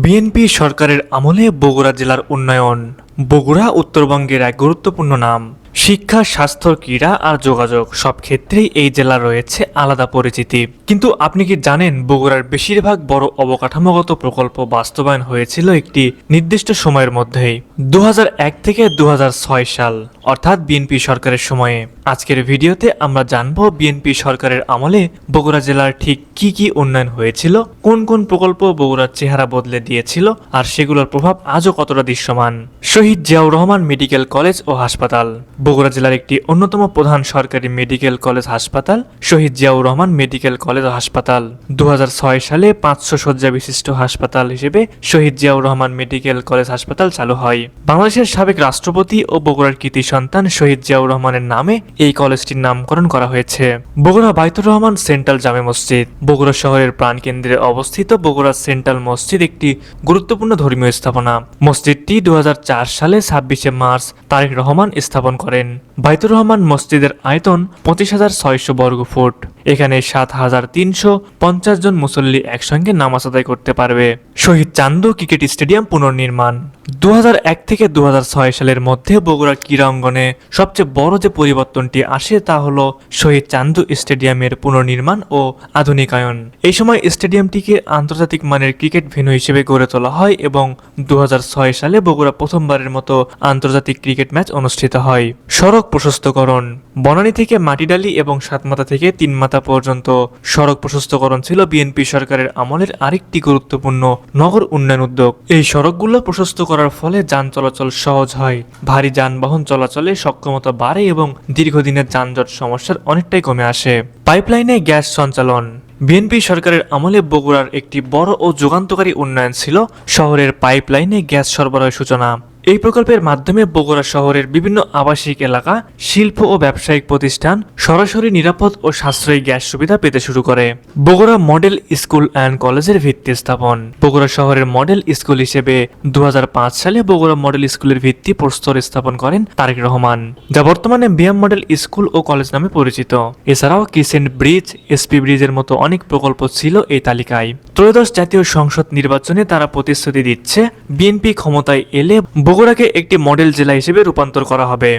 BNP সরকারের আমলে বগুড়া জেলার উন্নয়ন বগুড়া উত্তরবঙ্গের এক গুরুত্বপূর্ণ নাম। শিক্ষা, স্বাস্থ্য, ক্রীড়া আর যোগাযোগ সব ক্ষেত্রেই এই জেলা রয়েছে আলাদা পরিচিতি। কিন্তু আপনি কি জানেন বগুড়ার বেশিরভাগ বড় অবকাঠামোগত প্রকল্প বাস্তবায়ন হয়েছিল একটি নির্দিষ্ট সময়ের মধ্যেই দু হাজার এক থেকে দু হাজার ছয় সাল, অর্থাৎ বিএনপি সরকারের সময়ে। আজকের ভিডিওতে আমরা জানব বিএনপি সরকারের আমলে বগুড়া জেলার ঠিক কি কি উন্নয়ন হয়েছিল, কোন কোন প্রকল্প বগুড়ার চেহারা বদলে দিয়েছিল, আর সেগুলোর প্রভাব আজও কতটা দৃশ্যমান। শহীদ জিয়াউর রহমান মেডিকেল কলেজ ও হাসপাতাল। বগুড়া জেলার একটি অন্যতম প্রধান সরকারি মেডিকেল কলেজ হাসপাতাল, শহীদ জিয়াউর রহমান মেডিকেল কলেজ হাসপাতাল। দু হাজার ছয় সালে পাঁচশো শয্যা বিশিষ্ট হাসপাতাল হিসেবে শহীদ জিয়াউর রহমান মেডিকেল কলেজ হাসপাতাল চালু হয়। বাংলাদেশের সাবেক রাষ্ট্রপতি ও বগুড়ার কৃতি সন্তান শহীদ জিয়াউর রহমানের নামে এই কলেজটির নামকরণ করা হয়েছে। বগুড়া বাইতুর রহমান সেন্ট্রাল জামে মসজিদ। বগুড়া শহরের প্রাণকেন্দ্রে অবস্থিত বগুড়া সেন্ট্রাল মসজিদ একটি গুরুত্বপূর্ণ ধর্মীয় স্থাপনা। মসজিদটি দু হাজার চার সালে ছাব্বিশে মার্চ তারেক রহমান স্থাপন করেন। বাইতুর রহমান মসজিদের আয়তন পঁচিশ হাজার ছয়শো বর্গ ফুট। এখানে সাত হাজার তিনশো পঞ্চাশ জন মুসল্লি একসঙ্গে নামাজ আদায় করতে পারবে। শহীদ চান্দু ক্রিকেট স্টেডিয়াম পুনর্নির্মাণ। দু এক থেকে দু হাজার ছয় সালের মধ্যে বগুড়া ক্রীড়া অঙ্গনে সবচেয়ে বড় যে পরিবর্তনটি আসে তা হলো শহীদ চান্দু স্টেডিয়ামের পুনর্নির্মাণ ও আধুনিকায়ন। এই সময় স্টেডিয়ামটিকে আন্তর্জাতিক মানের ক্রিকেট ভেন্যু হিসেবে গড়ে তোলা হয় এবং দু হাজার ছয় সালে বগুড়া প্রথমবারের মতো আন্তর্জাতিক ক্রিকেট ম্যাচ অনুষ্ঠিত হয়। সড়ক প্রশস্তকরণ। বনানী থেকে মাটিডালি এবং সাতমাথা থেকে তিনমাথা পর্যন্ত সড়ক প্রশস্তকরণ ছিল বিএনপি সরকারের আমলের আরেকটি গুরুত্বপূর্ণ নগর উন্নয়ন উদ্যোগ। এই সড়কগুলো প্রশস্ত করার ফলে যান চলাচল সহজ হয়। ভারী যানবাহন চলাচলে সক্ষমতা বাড়ে এবং দীর্ঘদিনের যানজট সমস্যার অনেকটাই কমে আসে। পাইপলাইনে গ্যাস সঞ্চালন। বিএনপি সরকারের আমলে বগুড়ার একটি বড় ও যুগান্তকারী উন্নয়ন ছিল শহরের পাইপলাইনে গ্যাস সরবরাহের সূচনা। এই প্রকল্পের মাধ্যমে বগুড়া শহরের বিভিন্ন আবাসিক এলাকা, শিল্প ও ব্যবসায়িক প্রতিষ্ঠান সরাসরি নিরাপদ ও সাশ্রয়ী গ্যাস সুবিধা পেতে শুরু করে। বগুড়া মডেল স্কুল অ্যান্ড কলেজের ভিত্তি স্থাপন। বগুড়া শহরের মডেল স্কুল হিসেবে দু হাজার পাঁচ সালে বগুড়া মডেল স্কুলের ভিত্তি প্রস্তর স্থাপন করেন তারেক রহমান, যা বর্তমানে বিএম মডেল স্কুল ও কলেজ নামে পরিচিত। এছাড়াও কিসেন্ট ব্রিজ, এসপি ব্রিজের মতো অনেক প্রকল্প ছিল এই তালিকায়। ত্রয়োদশ জাতীয় সংসদ নির্বাচনে তারা প্রতিশ্রুতি দিচ্ছে, বিএনপি ক্ষমতায় এলে বগুড়াকে একটি মডেল জেলা হিসেবে রূপান্তর করা হবে।